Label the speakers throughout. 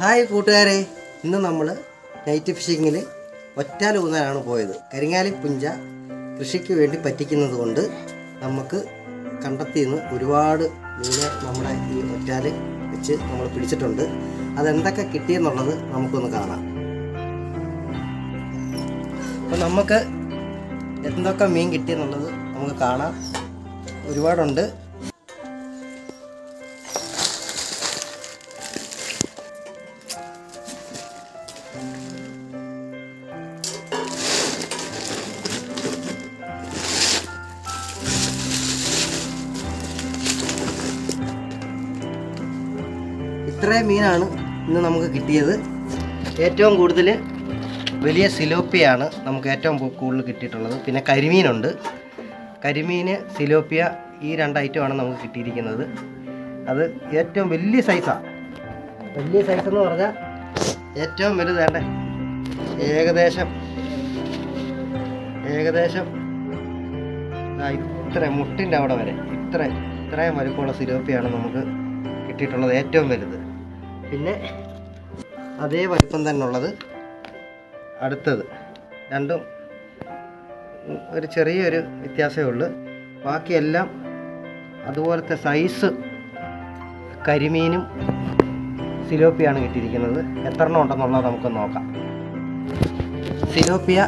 Speaker 1: Hi കൂട്ടുകാരെ. ഇന്ന് നമ്മൾ നൈറ്റ് ഫിഷിങ്ങിൽ ഒറ്റാൽ ഊന്നാനാണ് പോയത്. കരിങ്ങാലി പുഞ്ച കൃഷിക്ക് വേണ്ടി പറ്റിക്കുന്നത് കൊണ്ട് നമുക്ക് കണ്ടെത്തി നിന്ന് ഒരുപാട് മീനെ നമ്മുടെ ഈ ഒറ്റാൽ വെച്ച് നമ്മൾ പിടിച്ചിട്ടുണ്ട്. അതെന്തൊക്കെ കിട്ടിയെന്നുള്ളത് നമുക്കൊന്ന് കാണാം. അപ്പം നമുക്ക് എന്തൊക്കെ മീൻ കിട്ടിയെന്നുള്ളത് നമുക്ക് കാണാം. ഒരുപാടുണ്ട്. ഇത്രയും മീനാണ് ഇന്ന് നമുക്ക് കിട്ടിയത്. ഏറ്റവും കൂടുതൽ വലിയ സിലോപ്പിയാണ് നമുക്ക് ഏറ്റവും കൂടുതൽ കിട്ടിയിട്ടുള്ളത്. പിന്നെ കരിമീനുണ്ട്. കരിമീൻ സിലോപ്പിയ ഈ രണ്ട് ഐറ്റമാണ് നമുക്ക് കിട്ടിയിരിക്കുന്നത്. അത് ഏറ്റവും വലിയ സൈസാണ് വലിയ സൈസ് എന്ന് പറഞ്ഞാൽ ഏറ്റവും വലുത് വേണ്ടേ? ഏകദേശം ഏകദേശം ഇത്ര മുട്ടിന്റെ അവിടെ വരെ ഇത്ര ഇത്രയും വലുപ്പമുള്ള സിലോപ്പിയാണ് നമുക്ക് കിട്ടിയിട്ടുള്ളത് ഏറ്റവും വലുത്. പിന്നെ അതേ വലിപ്പം തന്നെ ഉള്ളത് അടുത്തത്. രണ്ടും ഒരു ചെറിയൊരു വ്യത്യാസമേ ഉള്ളൂ. ബാക്കിയെല്ലാം അതുപോലത്തെ സൈസ് കരിമീനും സിലോപ്പിയാണ് കിട്ടിയിരിക്കുന്നത്. എത്ര എണ്ണം ഉണ്ടെന്നുള്ളത് നമുക്ക് നോക്കാം. സിലോപ്പിയ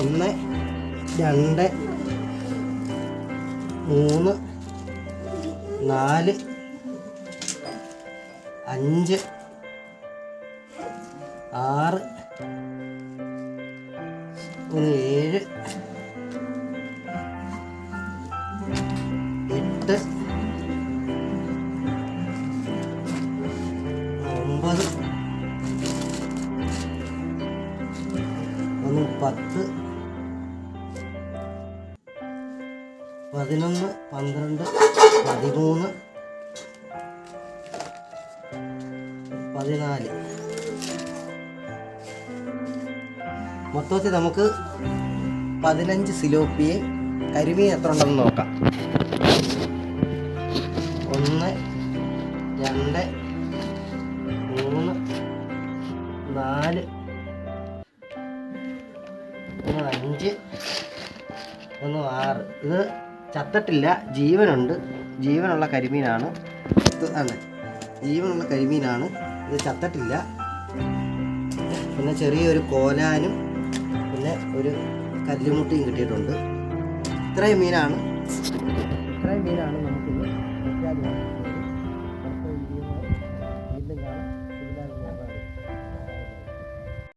Speaker 1: ഒന്ന് രണ്ട് മൂന്ന് നാല് അഞ്ച് ആറ് ഒന്ന് ഏഴ് എട്ട് ഒമ്പത് ഒന്ന് പത്ത് പതിനൊന്ന് പന്ത്രണ്ട് പതിമൂന്ന് പതിനാല്. മൊത്തത്തിൽ നമുക്ക് പതിനഞ്ച് സിലോപ്പിയെ കരിമീൻ എത്ര ഉണ്ടെന്ന് നോക്കാം. ഒന്ന് രണ്ട് മൂന്ന് നാല് ഒന്ന് അഞ്ച് ഒന്ന് ആറ്. ഇത് ചത്തിട്ടില്ല ജീവനുണ്ട്. ജീവനുള്ള കരിമീനാണ്. അല്ല ജീവനുള്ള കരിമീനാണ്. ഇത് ചത്തട്ടില്ല പിന്നെ ചെറിയൊരു കോലാനും പിന്നെ ഒരു കല്ലുമുട്ടിയും കിട്ടിയിട്ടുണ്ട് ഇത്രയും മീനാണ് ഇത്രയും മീനാണ് നമുക്കിന്ന്.